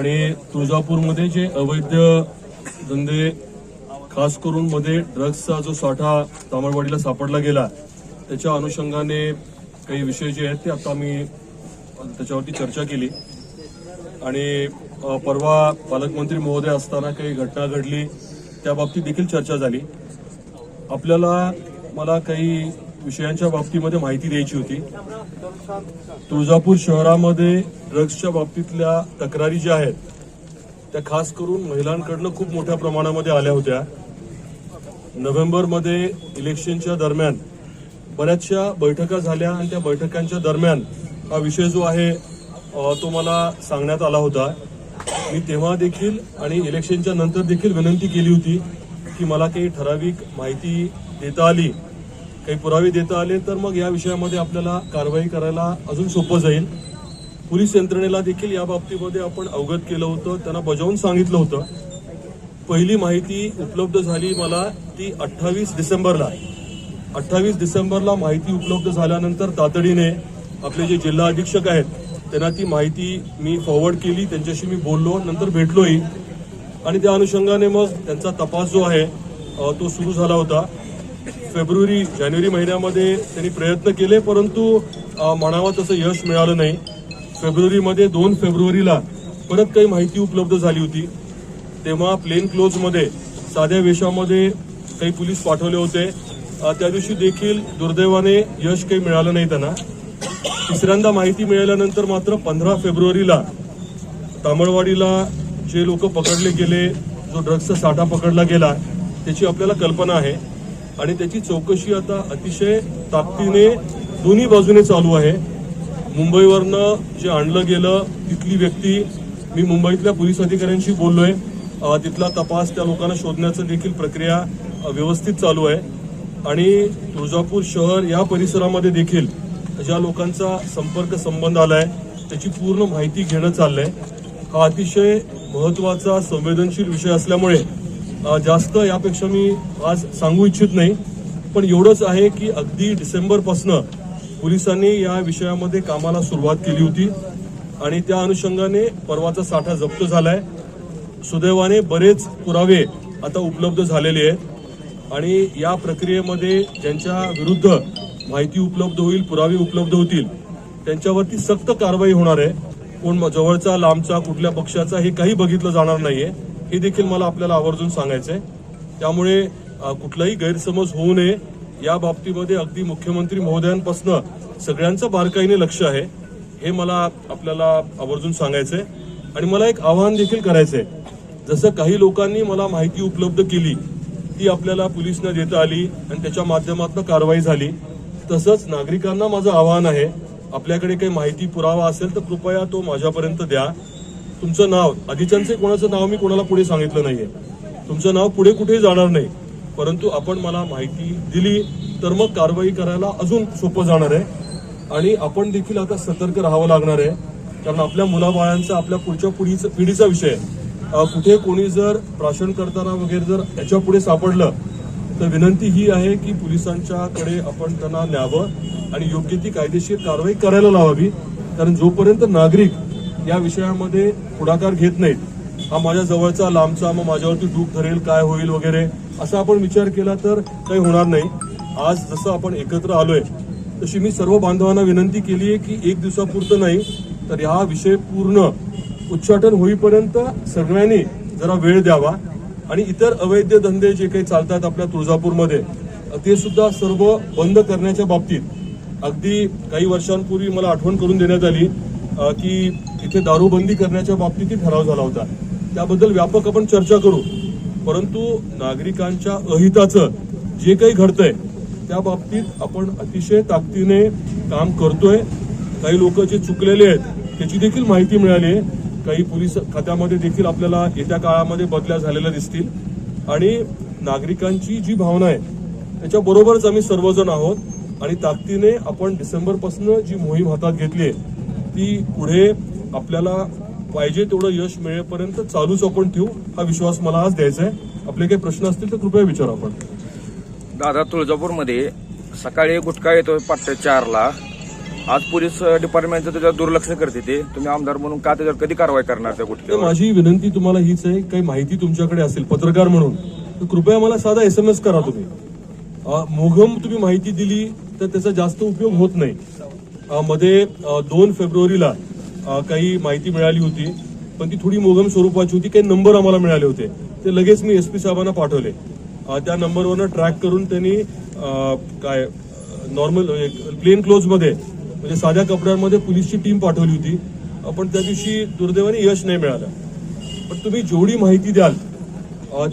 आणि तुळजापूरमध्ये जे अवैध धंदे खास करून मध्ये ड्रग्सचा जो साठा तामळवाडीला सापडला गेला त्याच्या अनुषंगाने काही विषय जे आहेत ते आता मी त्याच्यावरती चर्चा केली. आणि परवा पालकमंत्री महोदय असताना काही घटना घडली त्या बाबतीत देखील चर्चा झाली. आपल्याला मला काही विषयांच्या बाबतीमध्ये माहिती द्यायची होती. तुळजापूर शहरामध्ये ड्रग्सच्या बाबतीतल्या तक्रारी ज्या आहेत त्या खास करून महिलांकडनं खूप मोठ्या प्रमाणामध्ये आल्या होत्या. नोव्हेंबरमध्ये इलेक्शनच्या दरम्यान बऱ्याचशा बैठका झाल्या आणि त्या बैठकांच्या दरम्यान हा विषय जो आहे तो मला सांगण्यात आला होता. मी तेव्हा देखील आणि इलेक्शनच्या नंतर देखील विनंती केली होती की मला काही ठराविक माहिती देता आली. काही पुरावे देता आले तर मग या विषयामध्ये आपल्याला कारवाई करायला अजून सोपं जाईल. पोलीस यंत्रणेला देखील या बाबतीमध्ये आपण अवगत केलं होतं. त्यांना बजावून सांगितलं होतं. पहिली माहिती उपलब्ध झाली मला ती अठ्ठावीस डिसेंबरला. अठ्ठावीस डिसेंबरला माहिती उपलब्ध झाल्यानंतर तातडीने आपले जे जिल्हा अधीक्षक आहेत त्यांना ती माहिती मी फॉरवर्ड केली. त्यांच्याशी मी बोललो नंतर भेटलोही. आणि त्या अनुषंगाने मग त्यांचा तपास जो आहे तो सुरू झाला होता. फेब्रुवारी जानेवारी महिन्यामध्ये त्यांनी प्रयत्न केले परंतु म्हणावं तसं यश मिळालं नाही. फेब्रुवारीमध्ये दोन फेब्रुवारीला परत काही माहिती उपलब्ध झाली होती. तेव्हा प्लेन क्लोजमध्ये साध्या वेशामध्ये काही पोलीस पाठवले होते. त्या दिवशी देखील दुर्दैवाने यश काही मिळालं नाही त्यांना. तिसऱ्यांदा माहिती मिळाल्यानंतर मात्र पंधरा फेब्रुवारीला तामळवाडीला जे लोक पकडले गेले जो ड्रग्सचा साठा पकडला गेला त्याची आपल्याला कल्पना आहे. आणि त्याची चौकशी आता अतिशय ताकदीने दोन्ही बाजूने चालू आहे. मुंबईवरनं जे आणलं गेलं तिथली व्यक्ती मी मुंबईतल्या पोलीस अधिकाऱ्यांशी बोललोय. तिथला तपास त्या लोकांना शोधण्याचं देखील प्रक्रिया व्यवस्थित चालू आहे. आणि तुळजापूर शहर या परिसरामध्ये देखील ज्या लोकांचा संपर्क संबंध आलाय त्याची पूर्ण माहिती घेणं चाललंय. हा अतिशय महत्त्वाचा संवेदनशील विषय असल्यामुळे जास्त यापेक्षा मी आज सांगू इच्छित नाही पण एवढंच आहे की अगदी डिसेंबरपासनं पोलिसांनी या विषयामध्ये कामाला सुरुवात केली होती आणि त्या अनुषंगाने परवाचा साठा जप्त झालाय. सुदैवाने बरेच पुरावे आता उपलब्ध झालेले आहेत आणि या प्रक्रियेमध्ये ज्यांच्या विरुद्ध माहिती उपलब्ध होईल पुरावे उपलब्ध होतील त्यांच्यावरती सक्त कारवाई होणार आहे. कोण जवळचा लांबचा कुठल्या पक्षाचा हे काही बघितलं जाणार नाहीये. हे देखील मला आपल्याला आवर्जून सांगायचंय. त्यामुळे कुठलाही गैरसमज होऊ नये. या बाबतीमध्ये अगदी मुख्यमंत्री महोदयांपासनं सगळ्यांचं बारकाईने लक्ष आहे. हे मला आपल्याला आवर्जून सांगायचंय. आणि मला एक आवाहन देखील करायचंय. जसं काही लोकांनी मला माहिती उपलब्ध केली ती आपल्याला पोलिसनं देता आली आणि त्याच्या माध्यमातून कारवाई झाली तसंच नागरिकांना माझं आवाहन आहे आपल्याकडे काही माहिती पुरावा असेल तर कृपया तो माझ्यापर्यंत द्या. तुमचं नाव आधीच्यांचे कोणाचं नाव मी कोणाला पुढे सांगितलं नाहीये. तुमचं नाव पुढे कुठेही जाणार नाही. परंतु आपण मला माहिती दिली तर मग कारवाई करायला अजून सोपं जाणार आहे. आणि आपण देखील आता सतर्क राहावं लागणार आहे. कारण आपल्या मुलाबाळांचा आपल्या पुढच्या पिढीचा पिढीचा विषय कुठे कोणी जर प्राशन करताना वगैरे जर याच्यापुढे सापडलं तर विनंती ही आहे की पोलिसांच्याकडे आपण त्यांना न्यावं आणि योग्य ती कायदेशीर कारवाई करायला लावावी. कारण जोपर्यंत नागरिक या विषयामध्ये पुढाकार घेत नाहीत. हा माझ्या जवळचा लांबचा मग माझ्यावरती डूब धरेल काय होईल वगैरे असा आपण विचार केला तर काही होणार नाही. आज जसं आपण एकत्र आलोय तशी मी सर्व बांधवांना विनंती केली आहे की एक दिवसापुरतं नाही तर हा विषय पूर्ण उच्चाटन होईपर्यंत सगळ्यांनी जरा वेळ द्यावा. आणि इतर अवैध धंदे जे काही चालतात आपल्या तुळजापूरमध्ये ते सुद्धा सर्व बंद करण्याच्या बाबतीत. अगदी काही वर्षांपूर्वी मला आठवण करून देण्यात आली की इथे दारूबंदी करण्याच्या बाबतीत ठराव झाला होता. त्याबद्दल व्यापक आपण चर्चा करू. परंतु नागरिकांच्या अहिताचं जे काही घडतंय त्या बाबतीत आपण अतिशय ताकदीने काम करतोय. काही लोक जे चुकलेले आहेत त्याची देखील माहिती मिळाली आहे. काही पोलीस खात्यामध्ये देखील आपल्याला येत्या काळामध्ये बदल्या झालेल्या दिसतील. आणि नागरिकांची जी भावना आहे त्याच्याबरोबरच आम्ही सर्वजण आहोत. आणि ताकदीने आपण डिसेंबरपासून जी मोहीम हातात घेतली आहे ती पुढे आपल्याला पाहिजे तेवढं यश मिळेपर्यंत चालूच आपण ठेवू हा विश्वास मला आज द्यायचा आहे. आपले काही प्रश्न असतील तर कृपया विचारा आपण. दादा तुळजापूरमध्ये सकाळी गुटखा येतो पाट्टे चारला. आज पोलीस डिपार्टमेंटचं त्याच्यावर दुर्लक्ष करते ते. तुम्ही आमदार म्हणून का त्याच्यावर कधी कारवाई करणार त्या तर गुटख्यावर? माझी विनंती तुम्हाला हीच आहे काही माहिती तुमच्याकडे असेल पत्रकार म्हणून तर कृपया मला साधा एस एम एस करा तुम्ही. मोघम तुम्ही माहिती दिली तर त्याचा जास्त उपयोग होत नाही. मध्ये दोन फेब्रुवारीला काही माहिती मिळाली होती पण ती थोडी मोघम स्वरूपाची होती. काही नंबर आम्हाला मिळाले होते. ते लगेच मी एस पी साहेबांना पाठवले. त्या नंबरवरनं ट्रॅक करून त्यांनी काय नॉर्मल प्लेन क्लोजमध्ये म्हणजे साध्या कपड्यांमध्ये पोलीसची टीम पाठवली होती. पण त्या दिवशी दुर्दैवाने यश नाही मिळालं. पण तुम्ही जेवढी माहिती द्याल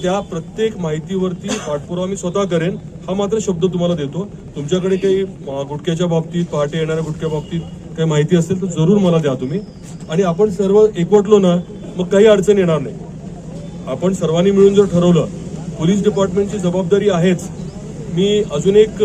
त्या प्रत्येक माहितीवरती पाठपुरावा मी स्वतः करेन. हा मात्र शब्द तुम्हाला देतो. तुमच्याकडे काही गुटख्याच्या बाबतीत पहाटे येणाऱ्या गुटख्या बाबतीत काही माहिती असेल तर जरूर मला द्या तुम्ही. आणि आपण सर्व एकवटलो ना मग काही अडचण येणार नाही. आपण सर्वांनी मिळून जर ठरवलं पोलीस डिपार्टमेंटची जबाबदारी आहेच. मी अजून एक